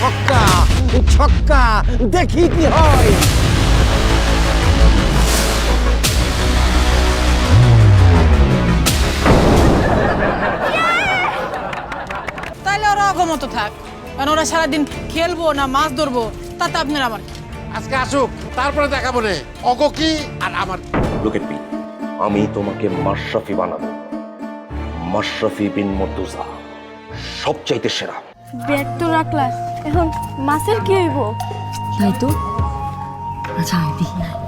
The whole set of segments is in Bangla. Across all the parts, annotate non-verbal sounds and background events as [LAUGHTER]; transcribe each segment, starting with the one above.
ছক্কা ছক্কা দেখি কি হয়। তাহলে ওরা অগমত থাক। কারণ ওরা সারাদিন খেলব না মাছ ধরবো তাতে আপনার আমার কি? আজকে আসুক তারপরে দেখাবো নে অগো কি আর আমার কি। লুক এট মি আমি তোমাকে মাশরাফি বানাবো। মাশরাফি বিন মর্তুজা সবচাইতে সেরা। ব্যাগ তো রাখলা এখন মাছের কি হইব? তাই তো? আচ্ছা দেখি।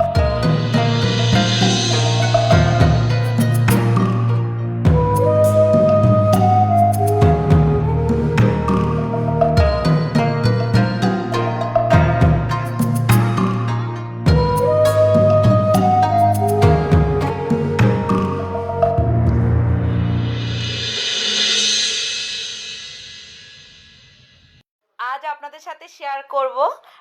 আজ আপনাদের সাথে শেয়ার করব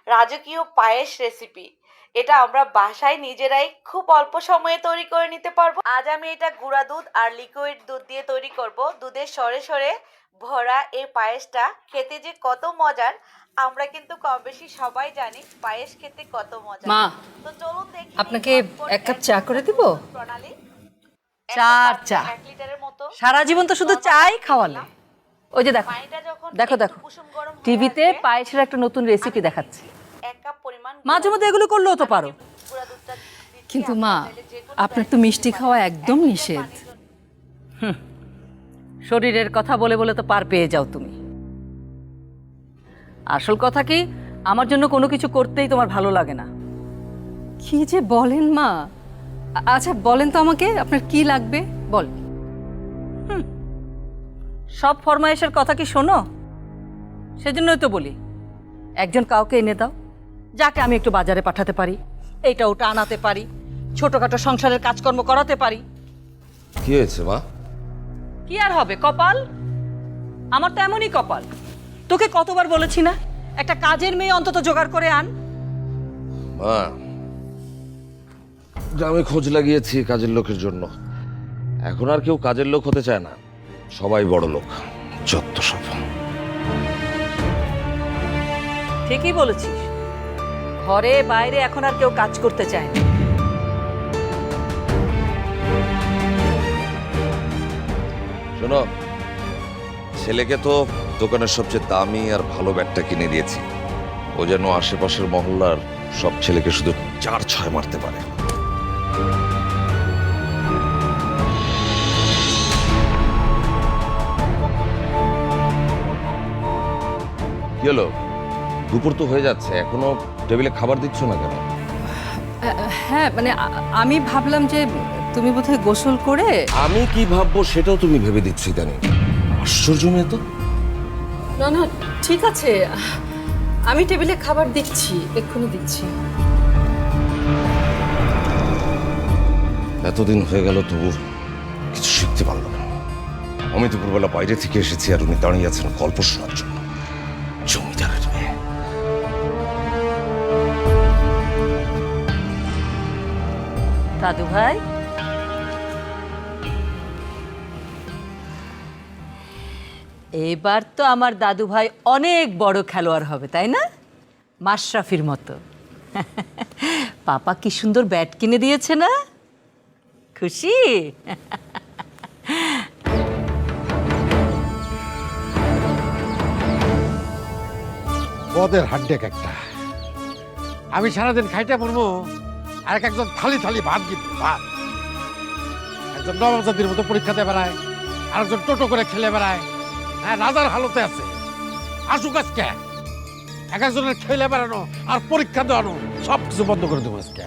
রাজকীয় পায়েস রেসিপি এটা আমরা বাসায় নিজেরাই খুব অল্প সময়ে তৈরি করে নিতে পারব। আজ আমি এটা গুঁড়া দুধ আর লিকুইড দুধ দিয়ে তৈরি করব। দুধের সরে সরে ভরা এই পায়েসটা খেতে যে কত মজার আমরা কিন্তু কম বেশি সবাই জানি পায়েস খেতে কত মজা মা, তো চলুন দেখি আপনাকে এক কাপ চা করে দিব? প্রণালী। চা চা। এক লিটারের মতো সারা জীবন তো শুধু চাই খাওয়ালে। ওই যে দেখো দেখো দেখো। টিভিতে পায়েসের একটা নতুন রেসিপি দেখাচ্ছে। এক পরিমাণ মাঝে মধ্যে এগুলো করলেও তো পারো। কিন্তু মা আপনার তো মিষ্টি খাওয়া একদম নিষেধ। শরীরের কথা বলে বলে তো পার পেয়ে যাও তুমি। আসল কথা কি আমার জন্য কোনো কিছু করতেই তোমার ভালো লাগে না। কি যে বলেন মা। আচ্ছা বলেন তো আমাকে আপনার কি লাগবে? বল। সব ফরমায়েশের কথা কি শোনো? সেজন্যই তো বলি একজন কাউকে এনে দাও যাকে আমি একটু বাজারে পাঠাতে পারি এইটা ওটা আনাতে পারি ছোটখাটো সংসারের কাজকর্ম করাতে পারি। কি হয়েছে মা? কি আর হবে কপাল? আমার তো এমনই কপাল। তোকে কতবার বলেছি না একটা কাজের মেয়ে অন্তত জোগাড় করে আন। মা গ্রামে খোঁজ লাগিয়েছি কাজের লোকের জন্য। এখন আর কেউ কাজের লোক হতে চায় না। সবাই বড় লোক যত সব। ঠিকই বলেছিস। ঘরে বাইরে এখন আর কেউ কাজ করতে চায় না। শোনো ছেলেকে তো দোকানের সবচেয়ে দামি আর ভালো ব্যাটটা কিনে দিয়েছি। ও যেন আশেপাশের মহল্লার সব ছেলেকে শুধু চার ছয় মারতে পারে। কি হলো? দুপুর তো হয়ে যাচ্ছে এখনও টেবিলে খাবার দিচ্ছ না কেন? হ্যাঁ মানে আমি ভাবলাম যে তুমি বোধহয় গোসল করে আমি কি ভাববো সেটাও তুমি ভেবে দিচ্ছি জানি। আশ্চর্য মেয়ে তো। না না ঠিক আছে। আমি টেবিলে খাবার দিচ্ছি এক্ষুনি দিচ্ছি। এতদিন হয়ে গেল তবু কিছু শিখতে পারলাম না। আমি দুপুরবেলা বাইরে থেকে এসেছি আর উনি দাঁড়িয়ে আছেন গল্প শোনার জন্য। দাদু ভাই। এবার তো আমার দাদু ভাই অনেক বড় খেলোয়াড় হবে, তাই না? মাশরাফির মতো। [LAUGHS] পাপা কি সুন্দর ব্যাট কিনে দিয়েছে না? খুশি? পদের হাড্ডেক একটা আমি সারাদিন খাইতে পড়ব। আর এক একজন থালি থালি ভাত দিব ভাত। একজন নবজাতির মতো পরীক্ষা দিয়ে বেড়ায়, আরেকজন টোটো করে খেলে বেড়ায়। হ্যাঁ রাজার হালতে আছে। আসুক আজকে। এক একজনের খেলে বেড়ানো আর পরীক্ষা দেওয়ানো সব কিছু বন্ধ করে দেবো আজকে।